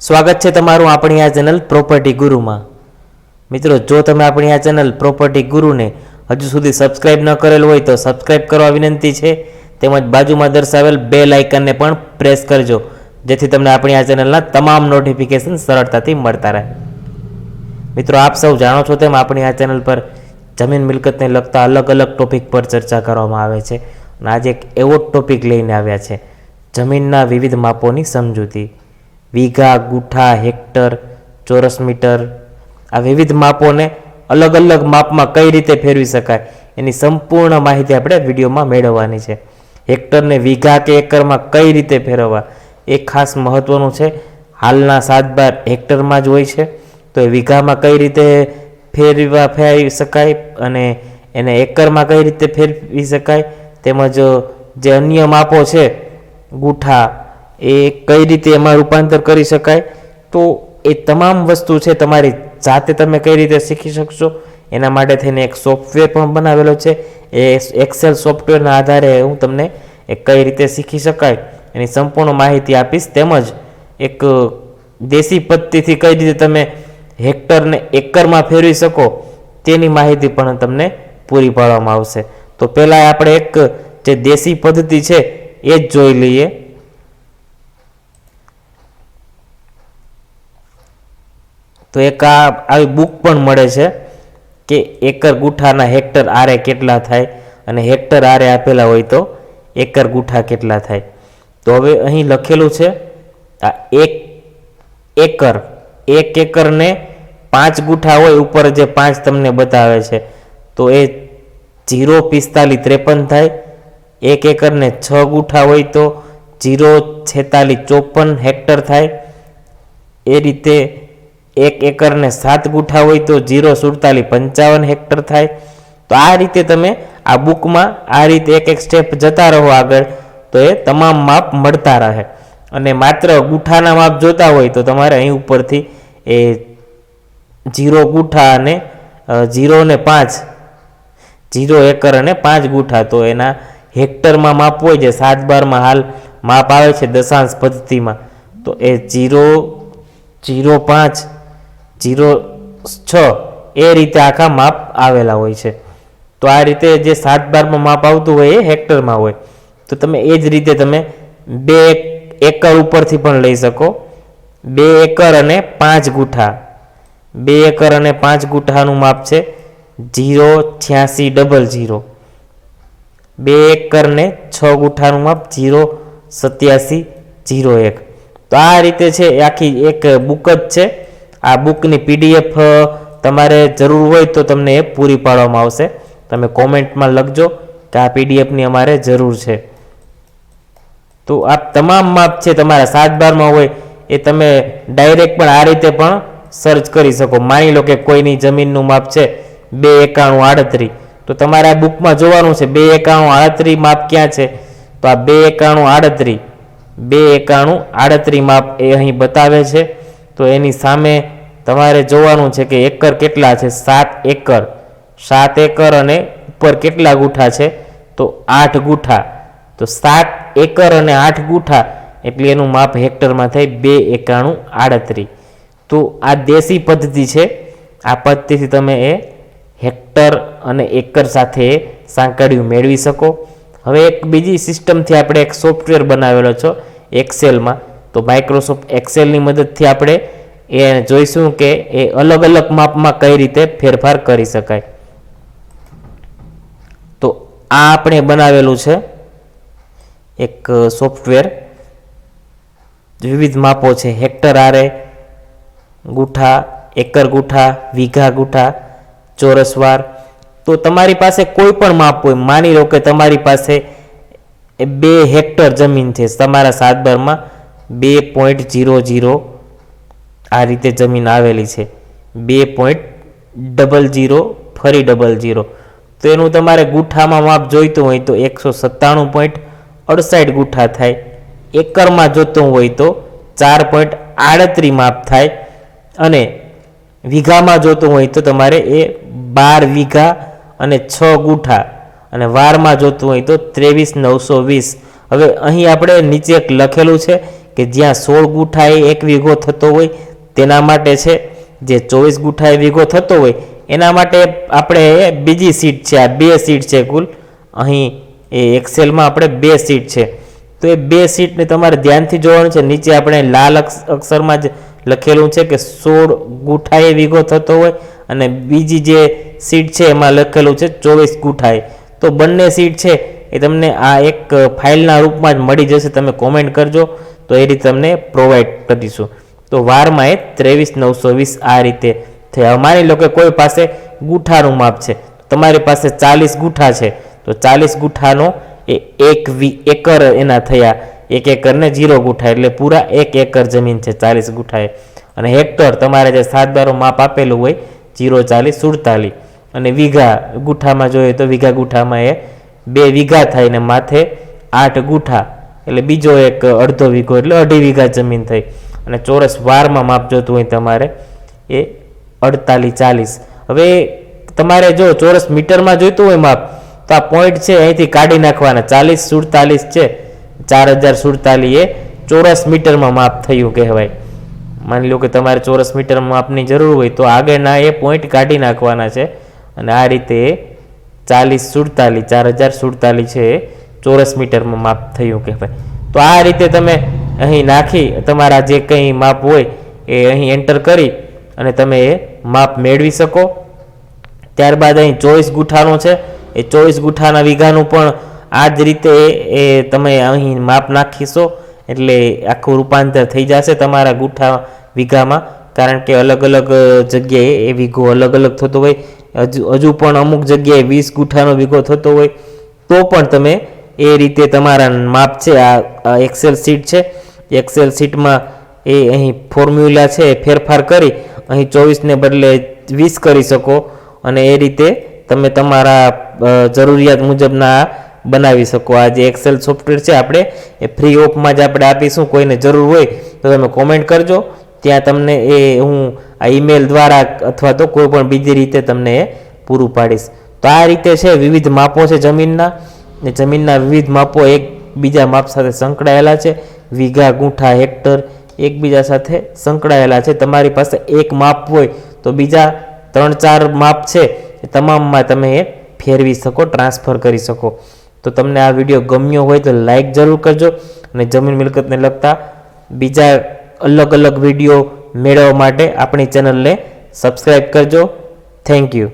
સ્વાગત છે તમારું આપણી આ ચેનલ પ્રોપર્ટી ગુરુમાં. મિત્રો, જો તમે આપણી આ ચેનલ પ્રોપર્ટી ગુરુને હજુ સુધી સબસ્ક્રાઇબ ન કરેલ હોય તો સબસ્ક્રાઇબ કરવા વિનંતી છે. તેમજ બાજુમાં દર્શાવેલ બે લાઇકનને પણ પ્રેસ કરજો, જેથી તમને આપણી આ ચેનલના તમામ નોટિફિકેશન સરળતાથી મળતા રહે. મિત્રો, આપ સૌ જાણો છો તેમ આપણી આ ચેનલ પર જમીન મિલકતને લગતા અલગ અલગ ટોપિક પર ચર્ચા કરવામાં આવે છે. અને આજે એક એવો ટોપિક લઈને આવ્યા છે. જમીનના વિવિધ માપોની સમજૂતી. વીઘા, ગુઠા, હેક્ટર, ચોરસ મીટર આ વિવિધ માપોને અલગ અલગ માપમાં કઈ રીતે ફેરવી શકાય એની સંપૂર્ણ માહિતી આપણે વિડીયોમાં મેળવવાની છે. હેક્ટરને વીઘા કે એકરમાં કઈ રીતે ફેરવવા એ ખાસ મહત્વનું છે. હાલના સાત બાર હેક્ટરમાં જ હોય છે. તો એ વીઘામાં કઈ રીતે ફેરવા ફેરવી શકાય અને એને એકરમાં કઈ રીતે ફેરવી શકાય તેમજ જે અન્ય માપો છે, ગુઠા એ કઈ રીતે એમાં રૂપાંતર કરી શકાય? તો એ તમામ વસ્તુ છે તમારી જાતે તમે કઈ રીતે શીખી શકશો? એના માટે થઈને એક સોફ્ટવેર પણ બનાવેલો છે. એ એક્સેલ સોફ્ટવેરના આધારે હું તમને એ કઈ રીતે શીખી શકાય એની સંપૂર્ણ માહિતી આપીશ. તેમજ એક દેશી પદ્ધતિથી કઈ રીતે તમે હેક્ટરને એકરમાં ફેરવી શકો તેની માહિતી પણ તમને પૂરી પાડવામાં આવશે. તો પહેલાં આપણે એક જે દેશી પદ્ધતિ છે એ જ જોઈ લઈએ. તો એક આ આવી બુક પણ મળે છે કે એકર ગુઠાના હેક્ટર આરે કેટલા થાય અને હેક્ટર આરે આપેલા હોય તો એકર ગુઠા કેટલા થાય. તો હવે અહીં લખેલું છે, આ એક એકર, એક એકરને પાંચ ગુઠા હોય ઉપર જે પાંચ તમને બતાવે છે, તો એ જીરો પિસ્તાલીસ ત્રેપન થાય. એક એકરને છ ગુઠા હોય તો જીરો છેતાલીસ ચોપન હેક્ટર થાય. એ રીતે એક એકરને સાત ગુઠા હોય તો જીરો સુડતાલીસ પંચાવન હેક્ટર થાય. તો આ રીતે તમે આ બુકમાં આ રીતે એક એક સ્ટેપ જતા રહો આગળ, તો એ તમામ માપ મળતા રહે. અને માત્ર ગુઠાના માપ જોતા હોય તો તમારે અહીં ઉપરથી એ જીરો ગુઠા અને જીરો ને પાંચ જીરો એકર અને પાંચ ગુઠા. તો એના હેક્ટરમાં માપ હોય છે, સાત બારમાં હાલ માપ આવે છે દશાંશ પદ્ધતિમાં. તો એ જીરો જીરો પાંચ જીરો છ એ રીતે આખા માપ આવેલા હોય છે. તો આ રીતે જે સાત બારમાં માપ આવતું હોય એ હેક્ટરમાં હોય. તો તમે એ જ રીતે તમે બે એકર ઉપરથી પણ લઈ શકો. બે એકર અને પાંચ ગુઠા. બે એકર અને પાંચ ગુઠાનું માપ છે જીરો છ્યાસી ડબલ જીરો. બે એકર ને છ ગુઠાનું માપ જીરો સત્યાસી જીરો એક. તો આ રીતે છે આખી એક બુક જ છે. આ બુકની પીડીએફ તમારે જરૂર હોય તો તમને એ પૂરી પાડવામાં આવશે. તમે કોમેન્ટમાં લખજો કે આ પીડીએફની અમારે જરૂર છે. તો આ તમામ માપ છે તમારા સાત બારમાં હોય એ તમે ડાયરેક્ટ પણ આ રીતે પણ સર્ચ કરી શકો. માની લો કે કોઈની જમીનનું માપ છે બે એકાણું આડત્રીસ. તો તમારે આ બુકમાં જોવાનું છે બે એકાણું આડત્રીસ માપ ક્યાં છે? તો આ બે એકાણું આડત્રીસ, બે એકાણું આડત્રીસ માપ એ અહીં બતાવે છે. તો એની સામે તમારે જોવાનું છે કે એકર કેટલા છે? સાત એકર. સાત એકર અને ઉપર કેટલા ગુઠા છે? તો આઠ ગુઠા. તો સાત એકર અને આઠ ગુઠા એટલે એનું માપ હેક્ટરમાં થાય બે એકાણું આડત્રીસ તો આ દેશી પદ્ધતિ છે. આ પદ્ધતિથી તમે એ હેક્ટર અને એકર સાથે સાંકળ્યું મેળવી શકો. હવે એક બીજી સિસ્ટમથી આપણે એક સોફ્ટવેર બનાવેલો છો એક્સેલમાં તો માઇક્રોસોફ્ટ એક્સેલની મદદથી આપણે એ જોઈશું કે એ અલગ અલગ માપમાં કઈ રીતે ફેરફાર કરી શકાય. તો આ આપણે બનાવેલું છે એક સોફ્ટવેર. વિવિધ માપો છે. હેક્ટર આરે, ગુઠા, એકર ગુઠા, વીઘા ગુઠા ચોરસવાર તો તમારી પાસે કોઈ પણ માપ હોય, માની લો કે તમારી પાસે બે હેક્ટર જમીન છે તમારા સાતબારમાં બે પોઈન્ટ જીરો જીરો આ રીતે જમીન આવેલી છે. બે પોઈન્ટ ડબલ જીરો ફરી ડબલ જીરો તો એનું તમારે ગુઠામાં માપ જોઈતું હોય તો એકસો સત્તાણું પોઈન્ટ અડસાઠ ગુઠા થાય. એકરમાં જોતું હોય તો ચાર પોઈન્ટ આડત્રીસ માપ થાય. અને વીઘામાં જોતું હોય તો તમારે એ બાર વીઘા અને છ ગુઠા અને વારમાં જોતું હોય તો ત્રેવીસ નવસો વીસ. હવે અહીં આપણે નીચે એક લખેલું છે. કે જ્યાં સોળ ગુઠાએ એક વીઘો થતો હોય, તેના માટે છે, જે ચોવીસ ગુઠાએ વીઘો થતો હોય, એના માટે આપણે બીજી સીટ છે, આ બે સીટ છે કુલ. અહીં એ એક્સેલમાં આપણે બે સીટ છે. તો એ બે સીટને તમારે ધ્યાનથી જોવાનું છે. નીચે આપણે લાલ અક્ષ- અક્ષરમાં જ લખેલું છે કે સોળ ગુઠાએ વીઘો થતો હોય અને બીજી જે સીટ છે એમાં લખેલું છે ચોવીસ ગુઠાએ. તો બંને સીટ છે એ તમને આ એક ફાઇલના રૂપમાં જ મળી જશે. તમે કોમેન્ટ કરજો. તો એ રીતે તમને પ્રોવાઈડ કરીશું. તો વારમાં એ ત્રેવીસ, નવસો વીસ આ રીતે થયા. માની લો કે કોઈ પાસે ગુઠાનું માપ છે. તમારી પાસે ચાલીસ ગુઠા છે. તો ચાલીસ ગુઠાનો એ એક વી એકર એના થયા. એક એકરને જીરો ગુઠા. એટલે પૂરા એક એકર જમીન છે ચાલીસ ગુઠાએ અને હેક્ટર તમારે જે સાત બારો માપ આપેલું હોય જીરો ચાલીસ, સુડતાલીસ. અને વીઘા ગુઠામાં જોઈએ તો વીઘા ગુઠામાં એ બે વીઘા થાય ને માથે આઠ ગુઠા. એટલે બીજો એક અડધો વીઘો, એટલે અઢી વીઘા જમીન થઈ. અને ચોરસ વારમાં માપ જોતું હોય તમારે, એ અડતાલીસ, ચાલીસ. હવે તમારે જો ચોરસ મીટરમાં જોઈતું હોય માપ, તો આ પોઈન્ટ છે, અહીંથી કાઢી નાખવાના. ચાલીસ સુડતાલીસ છે, ચાર હજાર સુડતાલીસ એ ચોરસ મીટરમાં માપ થયું કહેવાય. માની લો કે તમારે ચોરસ મીટર માપની જરૂર હોય, તો આગળના એ પોઈન્ટ કાઢી નાખવાના છે. અને આ રીતે ચાલીસ સુડતાલીસ, ચાર હજાર સુડતાલીસ છે ચોરસ મીટરમાં માપ થયું કહેવાય તો આ રીતે તમે અહીં નાખી, તમારા જે કંઈ માપ હોય એ અહીં એન્ટર કરી અને તમે એ માપ મેળવી શકો. ત્યારબાદ અહીં ચોવીસ ગુઠાનો છે. એ ચોવીસ ગુઠાના વીઘાનું પણ આ જ રીતે એ તમે અહીં માપ નાખીશો. એટલે આખું રૂપાંતર થઈ જશે તમારા ગુઠા વીઘામાં. કારણ કે અલગ અલગ જગ્યાએ એ વીઘો અલગ અલગ થતો હોય. હજુ હજુ પણ અમુક જગ્યાએ વીસ ગુઠાનો વીઘો થતો હોય. તો પણ તમે એ રીતે તમારા માપ છે, આ એક્સેલ સીટ છે. એક્સેલ સીટમાં એ અહીં ફોર્મ્યુલા છે ફેરફાર કરી અહીં ચોવીસને બદલે વીસ કરી શકો અને એ રીતે તમે તમારા જરૂરિયાત મુજબના બનાવી શકો. આ જે એક્સેલ સોફ્ટવેર છે આપણે, એ ફ્રી ઓફમાં જ આપણે આપીશું. કોઈને જરૂર હોય તો તમે કોમેન્ટ કરજો. ત્યાં તમને એ હું આ ઈમેલ દ્વારા અથવા તો કોઈ પણ બીજી રીતે તમને એ પૂરું પાડીશ. તો આ રીતે છે, વિવિધ માપો છે જમીનના. ને જમીનના વિવિધ માપો એક બીજા માપ સાથે સંકળાયેલા છે. વીઘા, ગુંઠા, હેક્ટર એકબીજા સાથે સંકળાયેલા છે. તમારી પાસે એક માપ હોય તો બીજા ત્રણ ચાર માપ છે એ તમામમાં તમે એ ફેરવી શકો, ટ્રાન્સફર કરી શકો. તો તમને આ વીડિયો ગમ્યો હોય તો લાઈક જરૂર કરજો અને જમીન મિલકતને લગતા બીજા અલગ અલગ વીડિયો મેળવવા માટે આપણી ચેનલને સબસ્ક્રાઈબ કરજો. Thank you.